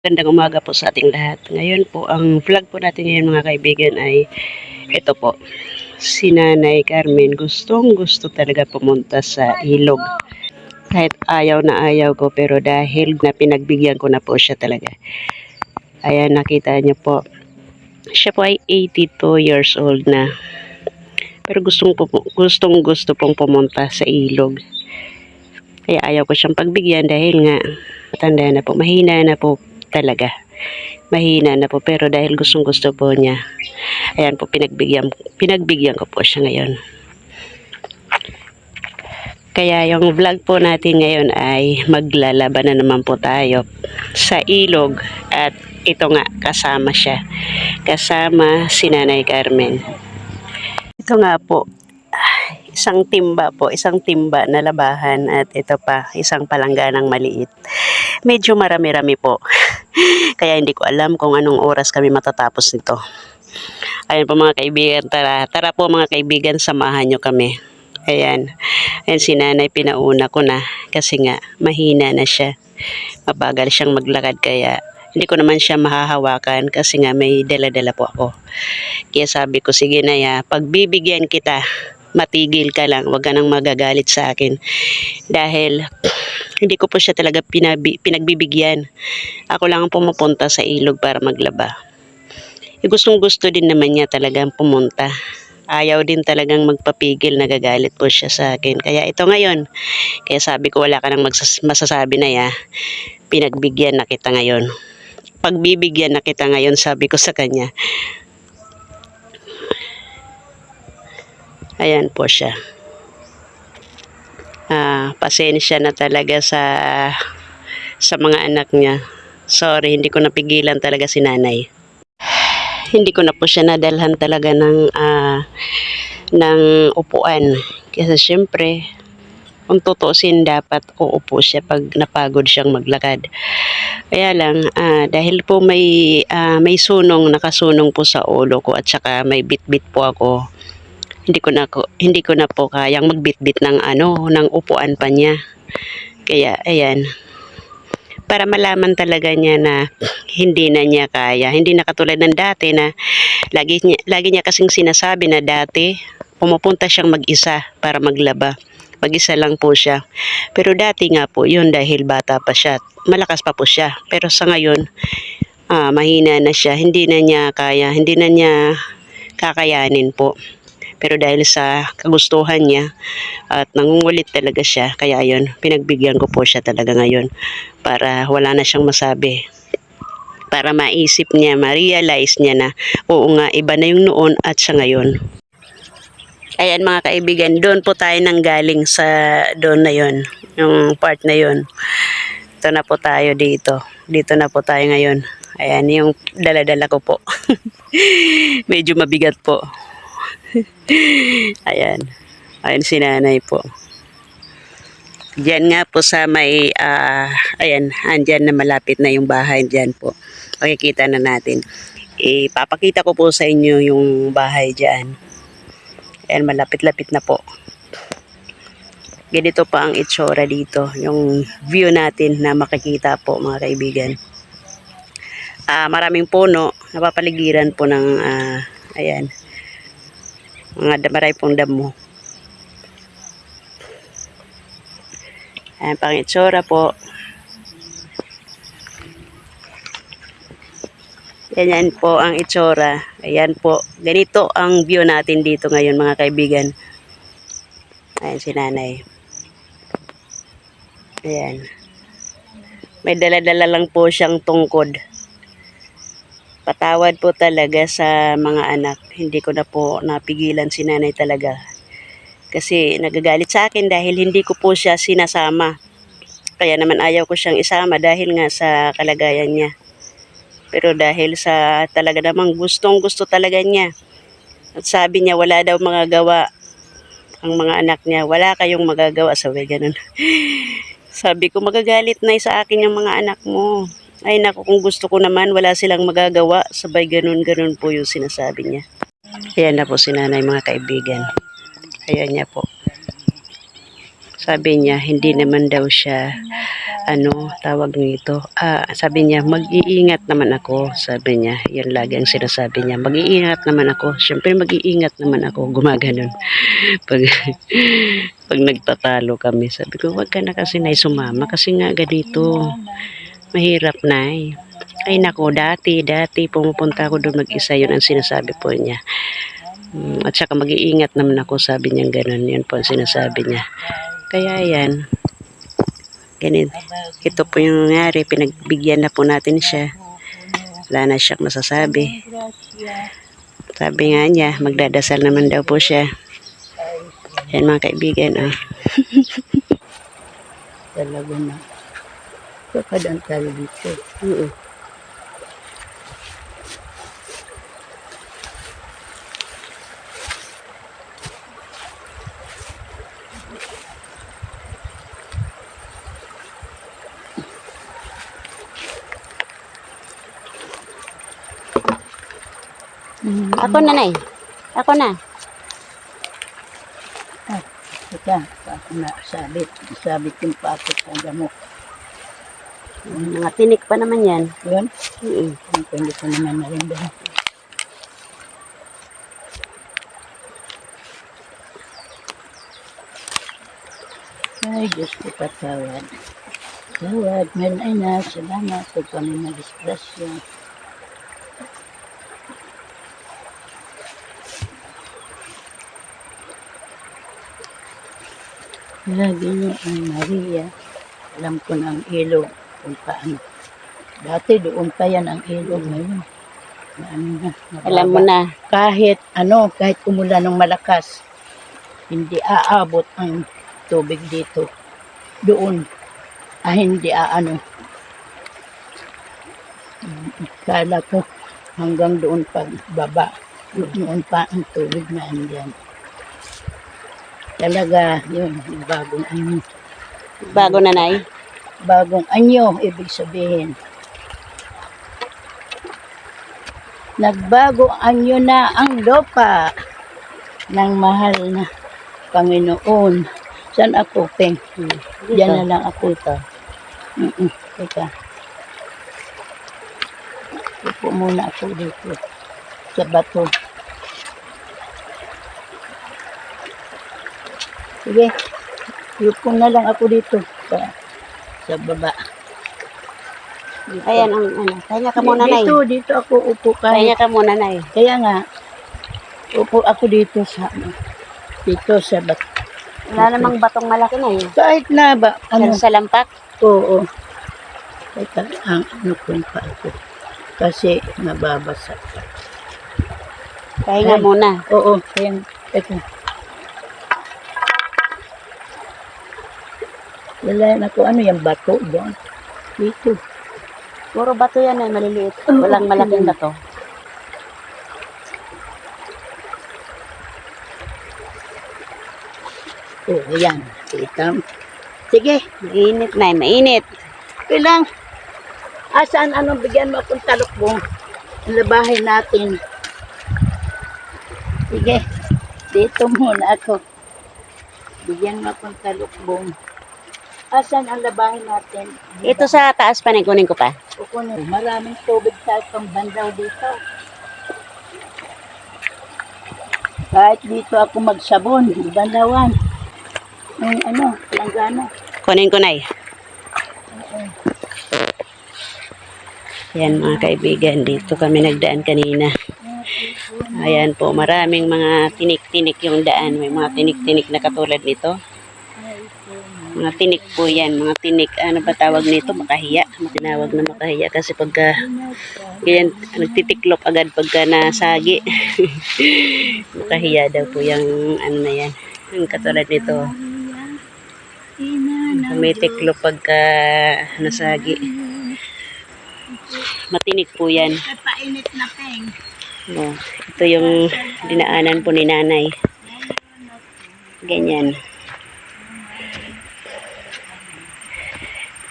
Gandang umaga po sa ating lahat. Ngayon po, ang vlog po natin ngayon mga kaibigan ay ito po. Si Nanay Carmen gustong gusto talaga pumunta sa ilog. Kahit ayaw na ayaw ko pero dahil na pinagbigyan ko na po siya talaga. Ayan nakita niyo po. Siya po ay 82 years old na. Pero gustong, gustong gusto pong pumunta sa ilog. Kaya ayaw ko siyang pagbigyan dahil nga matanda na po. Mahina na po talaga. Mahina na po pero dahil gustong gusto po niya. Ayan po pinagbigyan pinagbigyan ko po siya ngayon. Kaya yung vlog po natin ngayon ay maglalaban na naman po tayo sa ilog at ito nga kasama siya. Kasama si Nanay Carmen. Ito nga po isang timba po, isang timba na labahan at ito pa, isang palangganang maliit. Medyo marami-rami po. Kaya hindi ko alam kung anong oras kami matatapos nito. Ayan po mga kaibigan, tara. Tara po mga kaibigan, samahan nyo kami. Ayan. Ayan si nanay, pinauna ko na. Kasi nga, mahina na siya. Mabagal siyang maglakad kaya hindi ko naman siya mahahawakan kasi nga may dala-dala po ako. Kaya sabi ko, sige na ya, pagbibigyan kita, matigil ka lang, wag ka nang magagalit sa akin. Dahil hindi ko po siya talaga pinabi, pinagbibigyan. Ako lang ang pumupunta sa ilog para maglaba. E gustong gusto din naman niya talagang pumunta. Ayaw din talagang magpapigil, nagagalit po siya sa akin. Kaya ito ngayon, kaya sabi ko wala ka nang masasabi na ya, pinagbigyan na kita ngayon. Pagbibigyan na kita ngayon, sabi ko sa kanya. Ayan po siya. Ah, pasensya na talaga sa sa mga anak niya. Sorry, hindi ko napigilan talaga si nanay. Hindi ko na po siya nadalhan talaga ng ah, ng upuan. Kasi syempre, kung tutusin dapat uupo siya pag napagod siyang maglakad. Kaya lang, ah, dahil po may, ah, may sunong, nakasunong po sa ulo ko at saka may bit-bit po ako, hindi ko na ko, hindi ko na po kayang magbitbit ng ano, ng upuan pa niya. Kaya ayan. Para malaman talaga niya na hindi na niya kaya. Hindi na katulad ng dati na lagi niya, lagi niya kasing sinasabi na dati pumupunta siyang mag-isa para maglaba. Mag-isa lang po siya. Pero dati nga po yun dahil bata pa siya. Malakas pa po siya. Pero sa ngayon, ah, mahina na siya. Hindi na niya kaya. Hindi na niya kakayanin po. Pero dahil sa kagustuhan niya at nangungulit talaga siya, kaya ayun, pinagbigyan ko po siya talaga ngayon para wala na siyang masabi. Para maisip niya, ma-realize niya na oo nga, iba na yung noon at sa ngayon. Ayan mga kaibigan, doon po tayo nang galing sa doon na yon, yung part na yon. Ito na po tayo dito. Dito na po tayo ngayon. Ayan, yung dala-dala ko po. Medyo mabigat po. Ayan. Ayan si nanay po. Diyan nga po sa may, ah, ayan, andyan na malapit na yung bahay dyan po. Makikita na natin. Ipapakita ko po sa inyo yung bahay dyan. Ayan, malapit-lapit na po. Ganito pa ang itsura dito. Yung view natin na makikita po mga kaibigan. Ah, maraming puno. Napapaligiran po ng, ah, ayan, mga damaray pong damo. Ayan pang itsura po. Ganyan po ang itsura. Ayan po. Ganito ang view natin dito ngayon mga kaibigan. Ayan si nanay. Ayan. May dala-dala lang po siyang tungkod. Patawad po talaga sa mga anak. Hindi ko na po napigilan si nanay talaga. Kasi nagagalit sa akin dahil hindi ko po siya sinasama. Kaya naman ayaw ko siyang isama dahil nga sa kalagayan niya. Pero dahil sa talaga namang gustong gusto talaga niya. At sabi niya wala daw mga gawa ang mga anak niya. Wala kayong magagawa. Sabi ganun. sabi ko magagalit na sa akin yung mga anak mo. Ay naku, kung gusto ko naman, wala silang magagawa. Sabay ganun-ganun po yung sinasabi niya. Ayan na po si nanay mga kaibigan. Ayan niya po. Sabi niya, hindi naman daw siya ano, tawag nito, ah, sabi niya, mag-iingat naman ako, sabi niya, yun lagi ang sinasabi niya, mag-iingat naman ako, syempre mag-iingat naman ako, gumaganon. pag, pag nagtatalo kami, sabi ko, wag ka na kasi na sumama, kasi nga ganito, mahirap na eh. Ay nako, dati, dati pumupunta ako doon mag-isa, yun ang sinasabi po niya. Mm, At saka mag-iingat naman ako, sabi niya ganun, yun po ang sinasabi niya. Kaya yan, ganun. Ito po yung nangyari, pinagbigyan na po natin siya. Wala na siyang masasabi. Sabi nga niya, magdadasal naman daw po siya. Yan mga kaibigan, ah. Talaga na. Kakadang tayo dito. Oo. Ako na, Nay. Ako na. Teka, ako na sabit. Sabit yung pakot ng gamot. Mga tinik pa naman yan. Yun, Oo. pwede ko naman na rin doon. Ay, Diyos ko patawad. Tawad, meron ay na, salamat kung kami na-disgrasya. Lagi niyo ang Maria. Alam ko na ang ilog kung paano. Dati doon pa yan ang ilog ngayon. Na ano na. Alam mo na. Kahit ano, kahit umulan ng malakas, hindi aabot ang tubig dito. Doon, ah, hindi aano. Kala ko hanggang doon pag baba. Doon pa ang tubig na andyan. Talaga, yun, yung bagong anyo. Bago na, Nay. Bagong anyo, ibig sabihin. Nagbago anyo na ang lupa ng mahal na Panginoon. Saan ako, Peng? Diyan na lang ako. Dito. Mm-mm. Teka. Upo muna ako dito. Sa bato. Sige. Upo na lang ako dito. Sa, sa baba. Dito. Ayan ang ano. Kaya ka muna, Nay. Dito, dito ako upo Kaya kahit. ka muna, Nay. Kaya nga, upo ako dito sa, dito sa bato. Wala namang batong malaki na eh. Kahit na ba, ano, Sa lampak. Oo. Teka, ang ano ko yung pa ako. Kasi nababasa. Kaya nga muna. Oo, kaya, teka. Lalayan ako, ano yung bato doon? Dito. Puro bato yan eh, maliliit. Walang malaking bato. Oo, yan. Kita. Sige, Mainit na, mainit. Ilang, asan anong bigyan mo akong talukbong? Labahin natin. Sige, dito muna ako. Bigyan mo akong talukbong. Asan ang labahin natin? Ito sa taas pa, kunin ko pa. Kukunin. Maraming tubig sa itong bandaw dito. Kahit dito ako magsabon, bandawan. Yung ano, langgana. Kunin ko, Nay. Yan mga kaibigan, dito kami nagdaan kanina. Ayan po, maraming mga tinik-tinik yung daan. May mga tinik-tinik na katulad nito. Mga tinik po yan, mga tinik. Ano ba tawag nito? Makahiya. Matinawag na makahiya kasi pagka ganyan, nagtitiklop agad pagka nasagi. makahiya daw po yung ano na yan. Yung katulad nito. Tumitiklop pagka nasagi. Matinik po yan. Painit na peng. Oh, ito yung dinaanan po ni nanay. Ganyan.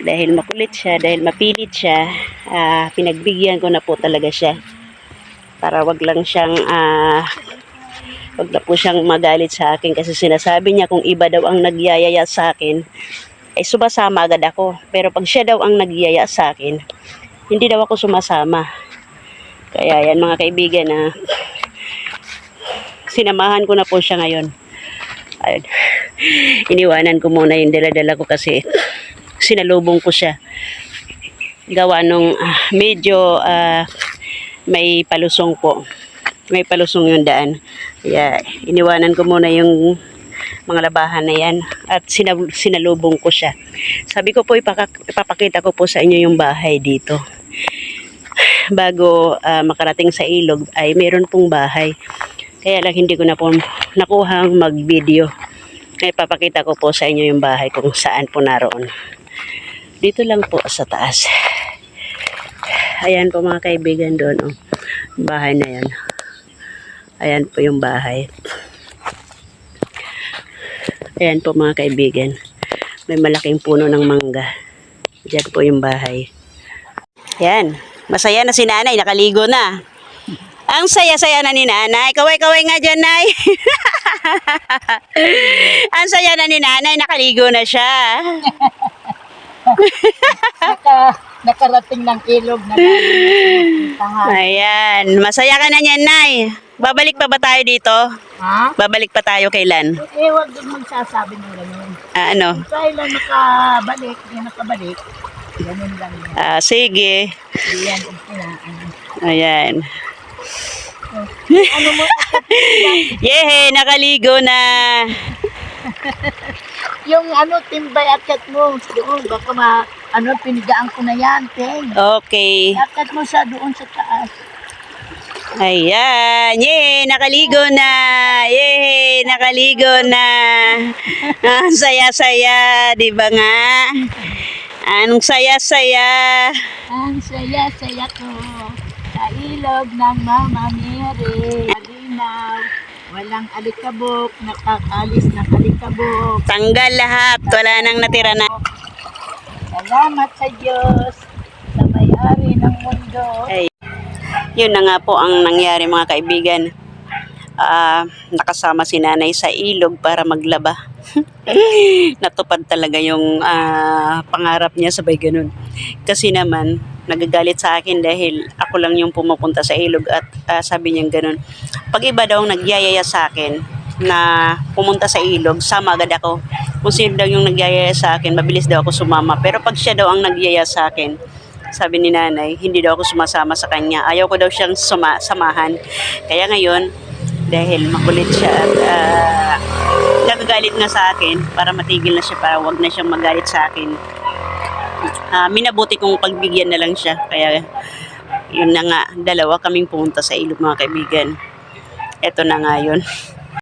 Dahil makulit siya, dahil mapilit siya, ah, pinagbigyan ko na po talaga siya. Para wag lang siyang, ah, wag na po siyang magalit sa akin kasi sinasabi niya kung iba daw ang nagyayaya sa akin, ay sumasama agad ako. Pero pag siya daw ang nagyaya sa akin, hindi daw ako sumasama. Kaya yan mga kaibigan na sinamahan ko na po siya ngayon. Ayun. Iniwanan ko muna yung dala-dala ko kasi sinalubong ko siya. Gawa nung ah, medyo ah, may palusong po. May palusong yung daan. Kaya iniwanan ko muna yung mga labahan na yan at sinab- sinalubong ko siya. Sabi ko po ipapakita ko po sa inyo yung bahay dito. Bago ah, makarating sa ilog ay meron pong bahay. Kaya lang hindi ko na po nakuhang mag-video. Ay papakita ko po sa inyo yung bahay kung saan po naroon. Dito lang po sa taas. Ayan po mga kaibigan doon. Oh. Bahay na yan. Ayan po yung bahay. Ayan po mga kaibigan. May malaking puno ng mangga. Diyan po yung bahay. Yan. Masaya na si nanay. Nakaligo na. Ang saya-saya na ni nanay. Kaway-kaway nga dyan, nay. Ang saya na ni nanay. Nakaligo na siya. Naka, nakarating ng ilog na Ayan. Masaya ka na niyan, nay. Babalik pa ba tayo dito? Ha? Babalik pa tayo kailan? Eh, huwag din magsasabi ng ganun. Ah, ano? Kaya lang nakabalik, hindi nakabalik. Ganun lang yan. Ah, sige. Hindi yan ang pinaan. Ayan. Ano mo, Yehe, nakaligo na. yung ano, timbay akat mo doon, baka ma, ano, pinigaan ko na yan, Teng. Okay. Akat mo sa doon sa taas. Ayan. Yehe, nakaligo na. Yehe, nakaligo na. Ang saya-saya, di ba nga? Ang saya-saya. Ang saya-saya ko sa ilog ng Mama Mary. Malinaw, walang alikabok, nakakalis ng alikabok. Tanggal lahat. Wala nang natira na. Salamat sa Diyos, sa may-ari ng mundo. Ay, yun na nga po ang nangyari mga kaibigan. Ah, nakasama si nanay sa ilog para maglaba. Natupad talaga yung ah, pangarap niya sabay ganun. Kasi naman, nagagalit sa akin dahil ako lang yung pumupunta sa ilog at ah, sabi niya ganun. Pag iba daw nagyayaya sa akin na pumunta sa ilog, sama agad ako. Kung sino daw yung nagyayaya sa akin, mabilis daw ako sumama. Pero pag siya daw ang nagyaya sa akin, sabi ni nanay, hindi daw ako sumasama sa kanya. Ayaw ko daw siyang suma- samahan. Kaya ngayon, dahil makulit siya at ah, nagagalit nga sa akin para matigil na siya para wag na siyang magalit sa akin. Ah, minabuti kong pagbigyan na lang siya. Kaya yun na nga, dalawa kaming pumunta sa ilog mga kaibigan. Eto na nga yun.